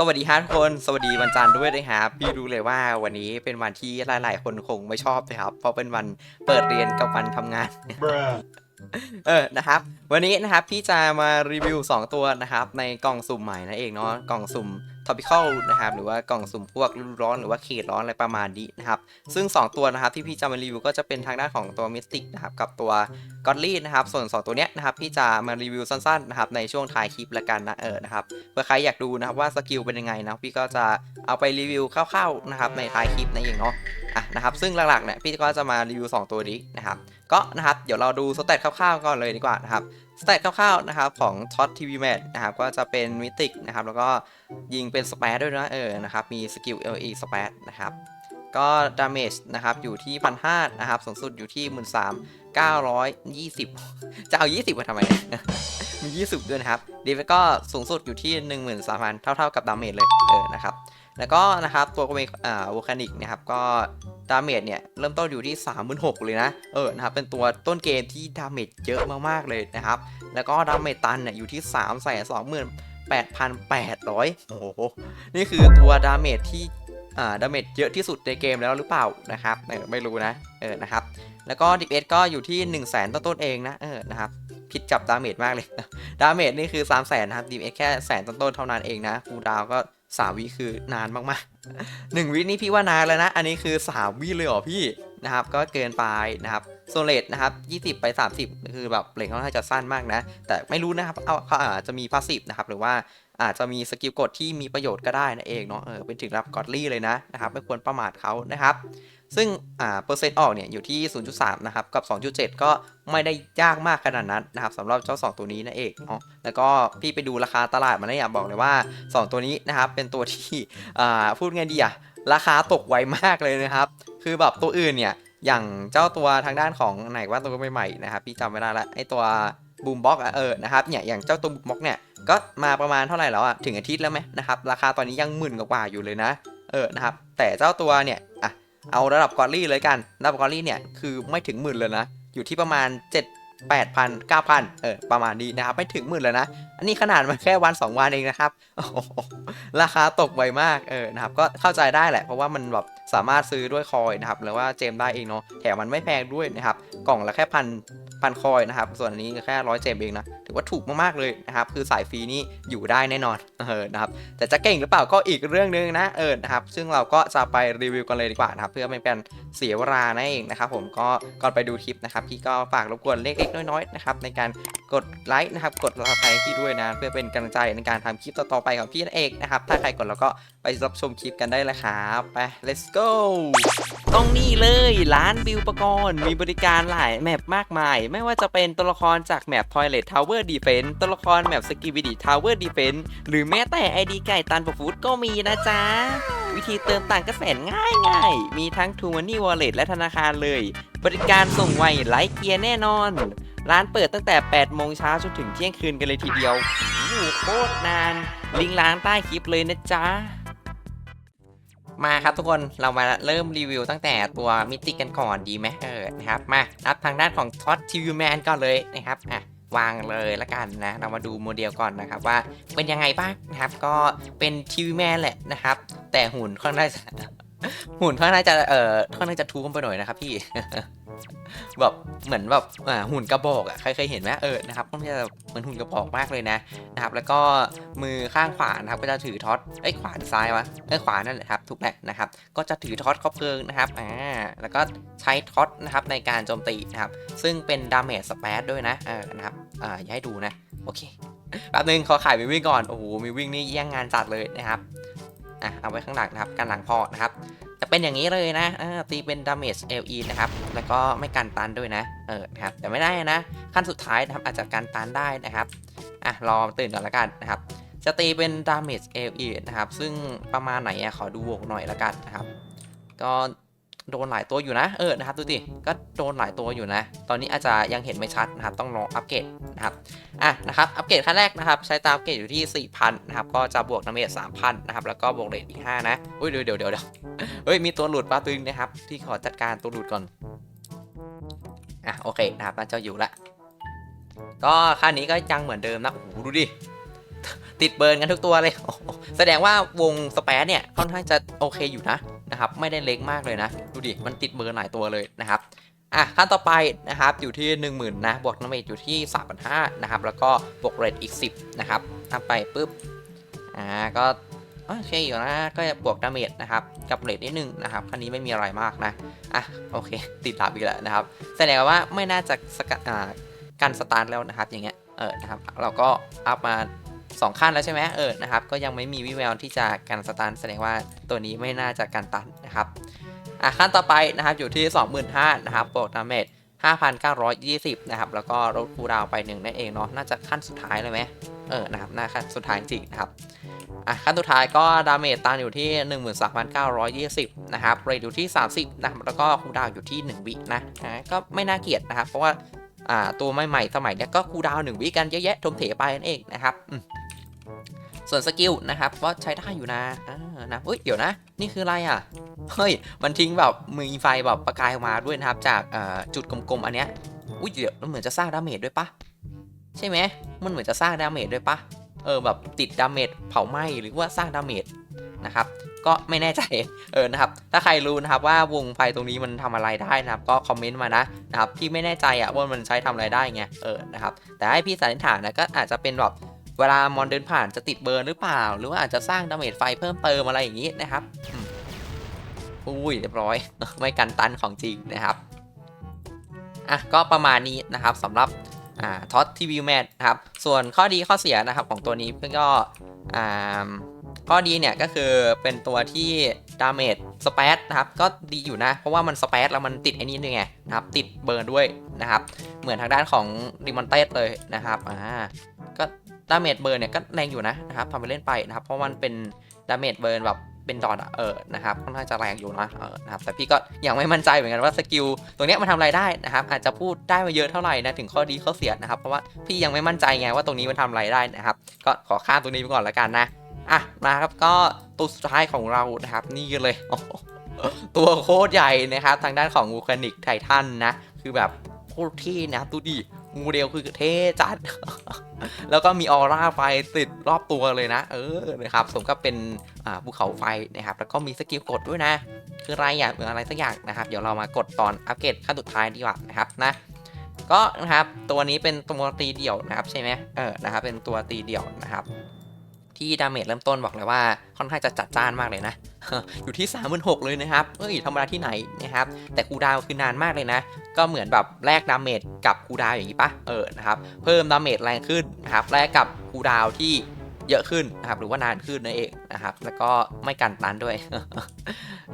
สวัสดีครับทุกคนสวัสดีวันจันทร์ด้วยนะครับพี่รู้เลยว่าวันนี้เป็นวันที่หลาย ๆ คนคงไม่ชอบนะครับ เพราะเป็นวันเปิดเรียนกับวันทำงาน Bruh. เออนะครับ วันนี้นะครับพี่จะมารีวิว 2 ตัวนะครับ ในกล่องสุ่มใหม่นั่นเองเนาะกล่องสุ่ม topical นะครับหรือว่ากล่องสุ่มพวกฤดูร้อนหรือว่าเขตร้อนอะไรประมาณนี้นะครับซึ่ง 2 ตัวนะครับที่พี่จะมารีวิวก็จะเป็นทางด้านของตัว Mystic นะครับกับตัว Godly นะครับส่วน 2 ตัวเนี้ยนะครับพี่จะมารีวิวสั้นๆนะครับในช่วงท้ายคลิปละกันนะเออนะครับเพื่อใครอยากดูนะครับว่าสกิลเป็นยังไงนะพี่ก็จะเอาไปรีวิวคร่าวๆนะครับในท้ายคลิปนั่นเองเนาะอะนะครับซึ่งหลักๆเนี่ยพี่ก็จะมารีวิว 2 ตัวนี้นะครับก็นะครับเดี๋ยวเราดูสเตตคร่าวๆก่อนเลยดีกว่านะครับ สเตตคร่าวๆนะครับของท็อตทีวีแมทนะครับก็จะเป็นมิติกนะครับแล้วก็ยิงเป็นสเปซด้วยนะเออนะครับมีสกิล LE สเปซนะครับก็ดาเมจนะครับอยู่ที่พันห้านะครับสูงสุดอยู่ที่หมื่นสามเก้าร้อยยี่สิบจะเอา20มาทำไมมี20ด้วยนะครับดีฟก็สูงสุดอยู่ที่13,000เท่าๆกับดาเมจเลยเออนะครับแล้วก็นะครับตัวเมอ่าวอลคานิกนะครับก็ ดาเมจเนี่ยเริ่มต้นอยู่ที่ 36,000เลยนะเออนะครับเป็นตัวต้นเกมที่ดาเมจเยอะมากๆเลยนะครับแล้วก็ดาเมจตันเนี่ยอยู่ที่ 3 2 8,800 โอ้โห นี่คือตัวดาเมจที่ อ่า ดาเมจเยอะที่สุดในเกมแล้วหรือเปล่านะครับเออไม่รู้นะ เออ นะครับ แล้วก็ดิเอสก็อยู่ที่ 1 0 0 0 0แสนต้นๆเองนะ เออ นะครับ ผิดจับดาเมจมากเลย ดาเมจนี่คือ 3 0 0แสนนะครับดิเอสแค่แสนต้นๆเท่านั้นเองนะ คูดาวก็ สามวิคือนานมากๆหนึ่งวินี่พี่ว่านานแล้วนะ อันนี้คือสามวิเลยเหรอพี่นะครับ ก็เกินไปนะครับโซเลตนะครับ20 ไป 30 คือแบบเลงค่อนข้างจะสั้นมากนะ แต่ไม่รู้นะครับเอาเขาอาจจะมีพาสซีฟนะครับ หรือว่าอาจจะมีสกิลกดที่มีประโยชน์ก็ได้นะเองเนาะ เออ เป็นถึงรับกอดลี่เลยนะนะครับ ไม่ควรประมาทเขานะครับ ซึ่งอ่าเปอร์เซ็นต์ออกเนี่ยอยู่ที่ 0.3 นะครับ กับ 2.7 ก็ไม่ได้ยากมากขนาดนั้นนะครับสำหรับเจ้า 2 ตัวนี้นั่นเองเนาะแล้วก็พี่ไปดูราคาตลาดมาแล้วอยากบอกเลยว่า 2 ตัวนี้นะครับเป็นตัวที่อ่าพูดไงดีอะราคาตกไวมากเลยนะครับ คือแบบตัวอื่นเนี่ยอย่างเจ้าตัวทางด้านของไหนว่าตัวใหม่ๆนะครับพี่จำไม่ได้ละไอตัวบูมบ็อกเออนะครับเนี่ยอย่างเจ้าตัวบูมบ็อกเนี่ยก็มาประมาณเท่าไหร่แล้วอะถึงอาทิตย์แล้วไหมนะครับราคาตอนนี้ยังหมื่นกว่าอยู่เลยนะเออนะครับแต่เจ้าตัวเนี่ยอะ เอาระดับกอรี่เลยกัน ระดับกอรี่เนี่ยคือไม่ถึงหมื่นเลยนะ อยู่ที่ประมาณ 7 8 0 0 0 9,000 เออ ประมาณนี้นะครับ ไม่ถึงหมื่นเลยนะ อันนี้ขนาดมันแค่วัน 2 วันเองนะครับ ราคาตกไวมาก เออ นะครับ ก็เข้าใจได้แหละ เพราะว่ามันแบบสามารถซื้อด้วยคอยนะครับ หรือว่าเจมได้เองเนาะ แถมมันไม่แพงด้วยนะครับ กล่องละแค่พัน พันคอยนะครับ ส่วนอันนี้แค่ร้อยเจมเองนะ ถือว่าถูกมากๆเลยนะครับ คือสายฟรีนี่อยู่ได้แน่นอน เออ นะครับ แต่จะเก่งหรือเปล่าก็อีกเรื่องหนึงนะ เออ นะครับ ซึ่งเราก็จะไปรีวิวกันเลยดีกว่านะครับ เพื่อไม่เป็นเสียเวลานั่นเองนะครับผมก็ก่อนไปดูคลิปนะครับพี่ก็ฝากรบกวนเล็กๆน้อยๆนะครับในการกดไลค์นะครับ กดรับใครที่ด้วยนะ เพื่อเป็นกำลังใจในการทำคลิปต่อๆไปของพี่นั่นเองนะครับ ถ้าใครกดแล้วก็ไปรับชมคลิปกันได้เลยครับ ไป let's go ต้องนี่เลยร้านบิวปกรณ์มีบริการหลายแมปมากมาย ไม่ว่าจะเป็นตัวละครจากแมป Toilet Tower Defense ตัวละครแมป Skibidi Tower Defense หรือแม้แต่ ID ไก่ตันปฟูดก็มีนะจ๊ะ วิธีเติมต่างก็แสนง่ายง่ายมีทั้ง t ู m ันนี่ Wallet และธนาคารเลย บริการส่งไวไลฟ์เกียร์แน่นอน ร้านเปิดตั้งแต่ 8 โมงเช้าจนถึงเที่ยงคืนกันเลยทีเดียวโอ้โหโคตรนาน ลิงก์ร้านใต้คลิปเลยนะจ๊ะ มาครับทุกคนเรามาเริ่มรีวิวตั้งแต่ตัวมิติกันก่อนดีไหมเออนะครับมารับทางด้านของท็อตทีวีแมนก่อนเลยนะครับอะวางเลยละกันนะ เรามาดูโมเดลก่อนนะครับว่าเป็นยังไงบ้างนะครับ ก็เป็นทีวีแมนแหละนะครับ แต่หุ่นค่อนข้าง หุ่นค่อนข้างจะเอ่อค่อนข้างจะทูมไปหน่อยนะครับพี่ แบบเหมือนแบบอ่าหุ่นกระบอกอะใครเคยเห็นไหมเออนะครับค่อนจะเหมือนหุ่นกระบอกมากเลยนะนะครับ แล้วก็มือข้างขวานะครับ ก็จะถือท็อตเอ้ยขวาหรือซ้ายวะเอ้ขวานั่นแหละครับถูกแหละนะครับ ก็จะถือท็อตคบเพลิงนะครับอ่าแล้วก็ใช้ท็อตนะครับในการโจมตีนะครับ ซึ่งเป็นดาเมจสเปซด้วยนะเออนะครับอ่าอย่าให้ดูนะโอเคแป๊บนึงขอขายมีวิ่งก่อนโอ้โหมีวิ่งนี่แย่งงานจัดเลยนะครับ อะเอาไว้ข้างหลังนะครับกันหลังพอนะครับ จะเป็นอย่างนี้เลยนะตีเป็น damage LE นะครับ แล้วก็ไม่กันตันด้วยนะ เออนะครับ แต่ไม่ได้นะ ขั้นสุดท้ายนะครับอาจจะกันตันได้นะครับ อะรอตื่นก่อนละกันนะครับ จะตีเป็น damage LE นะครับ ซึ่งประมาณไหนอะขอดูวงหน่อยละกันนะครับ ก็ โดนหลายตัวอยู่นะ เออ นะครับ ดูดิ ก็โดนหลายตัวอยู่นะ ตอนนี้อาจจะยังเห็นไม่ชัดนะครับ ต้องรออัปเกรดนะครับ อะ นะครับ อัปเกรดขั้นแรกนะครับ ใช้ตามอัปเกรดอยู่ที่ 4,000 นะครับ ก็จะบวกดาเมจ3,000 นะครับ แล้วก็บวกเรทอีก 5 นะอุ้ยเดี๋ยวเดี๋ยวเดี๋ยวเดี๋ยวเฮ้ย มีตัวหลุดปลาตึงนะครับพี่ขอจัดการตัวหลุดก่อน อะ โอเค นะครับน่าจะอยู่ละ ก็ค่านี้ก็ยังเหมือนเดิมนะ โอ้โห ดูดิติดเบิร์นกันทุกตัวเลย แสดงว่าวงสเปซเนี่ยค่อนข้างจะโอเคอยู่นะ นะครับไม่ได้เล็กมากเลยนะ ดูดิมันติดเบิร์หลายตัวเลยนะครับอะขั้นต่อไปนะครับอยู่ที่ 10,000นะบวกน้ำเมจอยู่ที่3,500นะครับแล้วก็บวกเรทอีก 10นะครับทำไปปุ๊บอ่าก็โอเคอยู่นะก็จะบวกดาเมจนะครับกับเรทนิดนึงนะครับคันนี้ไม่มีอะไรมากนะอะโอเค ติดลับอีกแล้วนะครับแสดงว่าไม่น่าจะสกัดอ่าการสตาร์ทแล้วนะครับอย่างเงี้ยเออนะครับเราก็อัพมา 2 ขั้นแล้วใช่ไหมเออนะครับก็ยังไม่มีวิแววที่จะการสตาร์ทแสดงว่าตัวนี้ไม่น่าจะการตันนะครับอะขั้นต่อไปนะครับอยู่ที่ 25,000นะครับโปรดาเมจ5,920 นะครับ แล้วก็ลดคูดาวไปหนึ่งนั่นเองเนาะน่าจะขั้นสุดท้ายเลยไหมเออนะครับน่าขั้นสุดท้ายจริงนะครับอะขั้นสุดท้ายก็ดาเมจตันอยู่ที่ 13,920 นะครับเรทอยู่ที่ 30 นะครับ แล้วก็คูดาวอยู่ที่ 1 วินะอะก็ไม่น่าเกลียดนะครับ เพราะว่าอ่าตัวใหม่ๆสมัยเนี้ยก็คูดาวหนึ่งวิกันเยอะแยะทมเถไปนั่นเองนะครับ ส่วนสกิลนะครับก็ใช้ได้อยู่นะอ่านะเฮ้ยเดี๋ยวนะ นี่คืออะไรอะเฮ้ยมันทิ้งแบบมีไฟแบบประกายออกมาด้วยนะครับ จากจุดกลมๆอันเนี้ยอุ้ยเดี๋ยวมันเหมือนจะสร้างดาเมจด้วยปะใช่ไหมมันเหมือนจะสร้างดาเมจด้วยปะเออแบบติดดาเมจเผาไหม้หรือว่าสร้างดาเมจนะครับก็ไม่แน่ใจเออนะครับถ้าใครรู้นะครับว่าวงไฟตรงนี้มันทำอะไรได้นะครับ ก็คอมเมนต์มานะนะครับพี่ไม่แน่ใจอะว่ามันใช้ทำอะไรได้ไงเออนะครับแต่ให้พี่สันนิษฐานนะก็อาจจะเป็นแบบ เวลามอนเดินผ่านจะติดเบิร์นหรือเปล่า หรือว่าอาจจะสร้างดาเมจไฟเพิ่มเติมอะไรอย่างนี้นะครับอุ้ยเรียบร้อย ไม่กันตันของจริงนะครับอะก็ประมาณนี้นะครับสำหรับอ่าท็อตทีวีแมทนะครับ ส่วนข้อดีข้อเสียนะครับของตัวนี้เพื่อนก็อ่าข้อดีเนี่ยก็คือเป็นตัวที่ดาเมจสเปซนะครับก็ดีอยู่นะ เพราะว่ามันสเปซแล้วมันติดไอ้นี่ด้วยไงนะครับติดเบิร์นด้วยนะครับ เหมือนทางด้านของดิมอนเตสเลยนะครับอ่าก็ ดาเมจเบิร์นเนี่ยก็แรงอยู่นะนะครับทำไปเล่นไปนะครับ เพราะมันเป็นดาเมจเบิร์นแบบเป็นดอทเออนะครับค่อนข้างจะแรงอยู่นะเออนะครับแต่พี่ก็ยังไม่มั่นใจเหมือนกันว่าสกิลตรงเนี้ยมันทำอะไรได้นะครับ อาจจะพูดได้มาเยอะเท่าไหร่นะถึงข้อดีข้อเสียนะครับ เพราะว่าพี่ยังไม่มั่นใจไงว่าตรงนี้มันทำอะไรได้นะครับ ก็ขอข้ามตรงนี้ไปก่อนละกันนะอะนะครับก็ตัวสุดท้ายของเรานะครับ นี่เลยตัวโคตรใหญ่นะครับ ทางด้านของวูคานิกไททันนะ คือแบบโคตรเท่นะครับดูดิ โมเดลคือเท่จัด แล้วก็มีออร่าไฟติดรอบตัวเลยนะ เออนะครับสมกับเป็นภูเขาไฟนะครับ แล้วก็มีสกิลกดด้วยนะ คืออะไรอะเหมือนอะไรสักอย่างนะครับ เดี๋ยวเรามากดตอนอัปเกรดขั้นสุดท้ายดีกว่านะครับนะก็นะครับตัวนี้เป็นตัวตีเดี่ยวนะครับใช่ไหมเออนะครับเป็นตัวตีเดี่ยวนะครับ ที่ดาเมจเริ่มต้นบอกเลยว่าค่อนข้างจะจัดจ้านมากเลยนะ อยู่ที่ 3 6 0 0เลยนะครับ เอ้ยธรรมดาที่ไหนนะครับ แต่คูดาวคือนานมากเลยนะ ก็เหมือนแบบแลกดาเมจกับคูดาวอย่างนี้ปะเออนะครับ เพิ่มดาเมจแรงขึ้นนะครับแลกกับคูดาวที่เยอะขึ้นนะครับหรือว่านานขึ้นนั่นเองนะครับ แล้วก็ไม่กันตันด้วย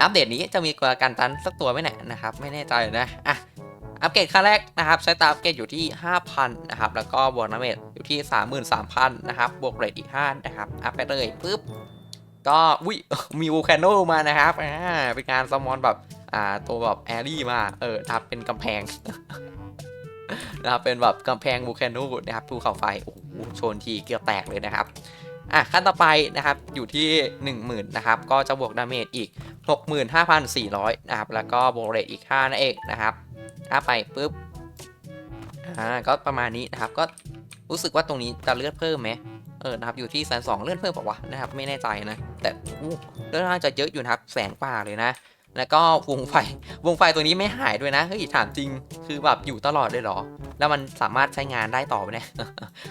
อัปเดตนี้จะมีตัวกันตันสักตัวไหมเนี่ยนะครับ ไม่แน่ใจนะอะ อัปเกรดขั้นแรกนะครับใช้ตาอัปเกรดอยู่ที่ 5,000 นะครับ แล้วก็บวกดาเมจอยู่ที่ 33,000 นะครับ บวกเรทอีก 5 นะครับ อัพไปเลยปุ๊บ ก็อุ้ยมีวูแคนโนมานะครับอ่าเป็นการสมอนแบบอ่าตัวแบบแอรี่มา เออนะครับเป็นกำแพงนะครับเป็นแบบกำแพงวูแคนโนนะครับภูเขาไฟโอ้โหชนทีเกือบแตกเลยนะครับอะขั้นต่อไปนะครับอยู่ที่ 10,000นะครับก็จะบวกดาเมจอีก 65,400นะครับแล้วก็บวกเรทอีก5นั่นเองนะครับ ถ้าไปปุ๊บอ่าก็ประมาณนี้นะครับก็รู้สึกว่าตรงนี้จะเลือดเพิ่มไหมเออนะครับอยู่ที่แสนสองเลื่อนเพิ่มปล่าวะนะครับไม่แน่ใจนะ แต่เลื่อนน่าจะเยอะอยู่นะครับแสนกว่าเลยนะ แล้วก็วงไฟ วงไฟตัวนี้ไม่หายด้วยนะ เฮ้ยถามจริง คือแบบอยู่ตลอดเลยเหรอ แล้วมันสามารถใช้งานได้ต่อไหมเนี่ย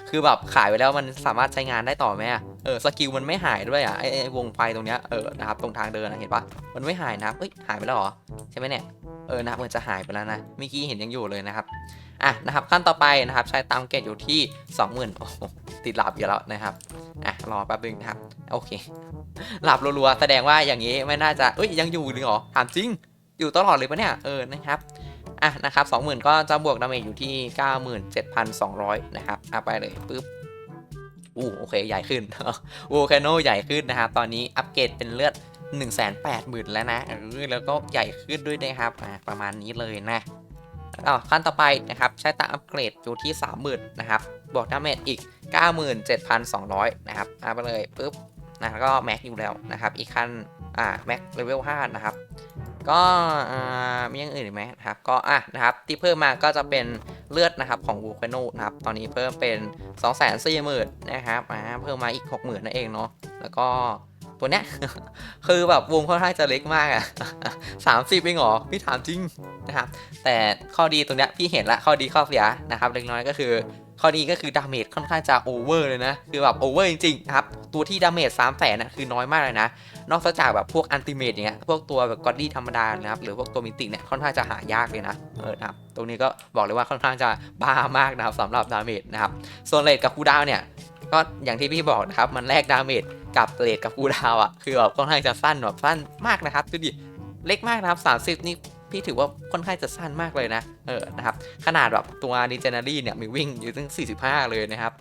คือแบบขายไปแล้วมันสามารถใช้งานได้ต่อไหมอะเออสกิลมันไม่หายด้วยอะไอไอ้วงไฟตรงเนี้ย เออ นะครับ ตรงทางเดินนะเห็นปะมันไม่หายนะครับเฮ้ย หายไปแล้วเหรอ ใช่ไหมเนี่ย เออ นะครับมันจะหายไปแล้วนะ เมื่อกี้เห็นยังอยู่เลยนะครับ อะ นะครับ ขั้นต่อไปนะครับ ใช้ตามเกตอยู่ที่ 20,000โอ้ติดหลับอยู่แล้วนะครับ อะ รอแป๊บนึงนะครับ โอเค หลับรัวๆแสดงว่าอย่างนี้ไม่น่าจะเอ้ยยังอยู่หรือเหรอถามจริง อยู่ตลอดเลยปะเนี่ยเออนะครับอะนะครับ20,000ก็จะบวกดาเมจอยู่ที่97,200นะครับอะไปเลยปุ๊บอู้โอเคใหญ่ขึ้นโอคโนใหญ่ขึ้นนะครับตอนนี้อัปเกรดเป็นเลือด180,000แล้วนะเออแล้วก็ใหญ่ขึ้นด้วยนะครับอะประมาณนี้เลยนะอ้าวขั้นต่อไปนะครับใช้ตาอัปเกรดอยู่ที่ 30,000นะครับบวกดาเมจอีก 97,200 นะครับเอาไปเลยปุ๊บ นะแล้วก็แม็กอยู่แล้วนะครับ อีกขั้นอ่าแม็กเลเวล5นะครับ ก็อ่ามีอย่างอื่นอีกไหมนะครับก็อะนะครับที่เพิ่มมาก็จะเป็นเลือดนะครับของวูคาโนนะครับตอนนี้เพิ่มเป็น2 4 0 0 0 0นะครับอ่าเพิ่มมาอีก 60,000นั่นเองเนาะแล้วก็ตัวเนี้ยคือแบบวงค่อนข้างจะเล็กมากอะ30เองเหรอพี่ถามจริงนะครับแต่ข้อดีตรงเนี้ยพี่เห็นละข้อดีข้อเสียนะครับเล็กน้อยก็คือ ข้อดีก็คือดาเมจค่อนข้างจะโอเวอร์เลยนะคือแบบโอเวอร์จริงๆครับ ตัวที่ดาเมจ3 0 0แสนนะคือน้อยมากเลยนะ นอกจากแบบพวกอันติเมตอย่างเงี้ยพวกตัวแบบกอดดี้ธรรมดานะครับหรือพวกตัวมิติเนี่ยค่อนข้างจะหายากเลยนะเออครับตรงนี้ก็บอกเลยว่าค่อนข้างจะบ้ามากนะครับสำหรับดาเมจนะครับส่วนเลทกับคูดาวเนี่ยก็อย่างที่พี่บอกนะครับมันแลกดาเมจกับเลทกับคูดาวอะคือแบบค่อนข้างจะสั้นแบบสั้นมากนะครับดูดิเล็กมากนะครับ30นี่พี่ถือว่าค่อนข้างจะสั้นมากเลยนะ เออ นะครับ ขนาดแบบตัว d e g e n e r y เนี่ย มีวิ่งอยู่ถึง 45 เลยนะครับ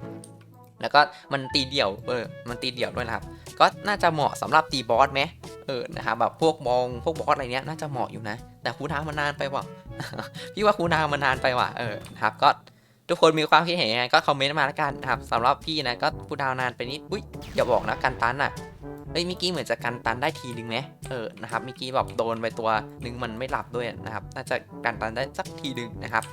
แล้วก็มันตีเดี่ยวเออมันตีเดี่ยวด้วยนะครับ ก็น่าจะเหมาะสำหรับตีบอสไหมเออนะครับแบบพวกมองพวกบอสอะไรเนี้ยน่าจะเหมาะอยู่นะ แต่คูนามันนานไปว่ะพี่ว่าคูลดาวมันนานไปว่ะเออนะครับก็ทุกคนมีความคิดเห็นยังไงก็คอมเมนต์มาแล้วกันนะครับสำหรับพี่นะก็คูดาวน์นานไปนิดอุ้ยอย่าบอกนะกันตันอะ เฮ้ยมื่อกี้เหมือนจะกันตันได้ทีนึงไหมเออนะครับมื่อกี้แบบโดนไปตัวนึงมันไม่หลับด้วยนะครับน่าจะกันตันได้สักทีนึงนะครับ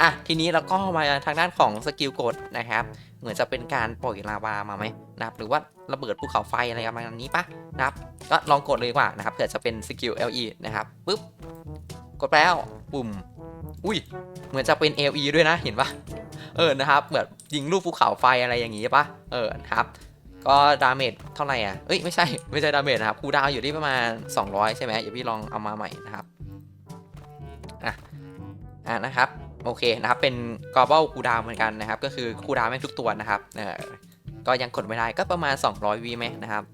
อะทีนี้เราก็มาทางด้านของสกิลกดนะครับ เหมือนจะเป็นการปล่อยลาวามาไหมนะครับหรือว่าระเบิดภูเขาไฟอะไรประมาณนี้ปะนะครับ ก็ลองกดเลยดีกว่านะครับเผื่อจะเป็นสกิล LE นะครับปึ๊บกดไปแล้วปุ่ม อุ้ย เหมือนจะเป็น LE ด้วยนะเห็นปะเออนะครับแบบยิงลูกภูเขาไฟอะไรอย่างงี้ปะเออนะครับ ก็ดาเมจเท่าไหร่อะเอ้ยไม่ใช่ไม่ใช่ดาเมจนะครับ คูดาวอยู่ที่ประมาณ 200 ใช่ไหมเดี๋ยวพี่ลองเอามาใหม่นะครับ อะ อะนะครับ โอเคนะครับ เป็น global คูดาวเหมือนกันนะครับ ก็คือคูดาวแม่งทุกตัวนะครับ เออก็ยังกดไม่ได้ก็ประมาณ 200วีไหมนะครับ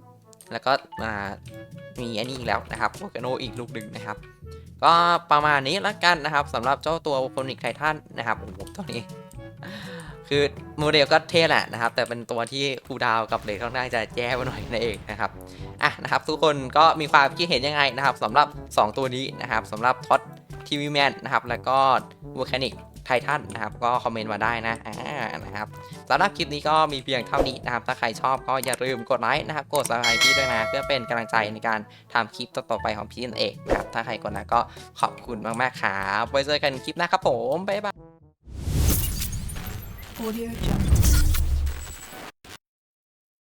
แล้วก็มามีอันนี้อีกแล้วนะครับโปเกโนอีกลูกหนึ่งนะครับ ก็ประมาณนี้ละกันนะครับสำหรับเจ้าตัวโฟนิกไททันนะครับโอ้โหตัวนี้ คือโมเดลก็เท่แหละนะครับ แต่เป็นตัวที่คูดาวกับเลทค่อนข้างจะแย่ไปหน่อยนั่นเองนะครับอะนะครับ ทุกคนก็มีความคิดเห็นยังไงนะครับสำหรับ 2 ตัวนี้นะครับสำหรับท็อตทีวีแมนนะครับ แล้วก็ว l คนิกไททันนะครับ ก็คอมเมนต์มาได้นะอ่านะครับสำหรับคลิปนี้ก็มีเพียงเท่านี้นะครับ ถ้าใครชอบก็อย่าลืมกดไลค์นะครับ กด subscribe พี่ด้วยนะ เพื่อเป็นกำลังใจในการทำคลิปต่อๆไปของพี่นั่นเองนะครับถ้าใครกดนะก็ขอบคุณมากๆครับไว้เจอกันคลิปหน้าครับผมบ๊ายบาย Audio Jungle.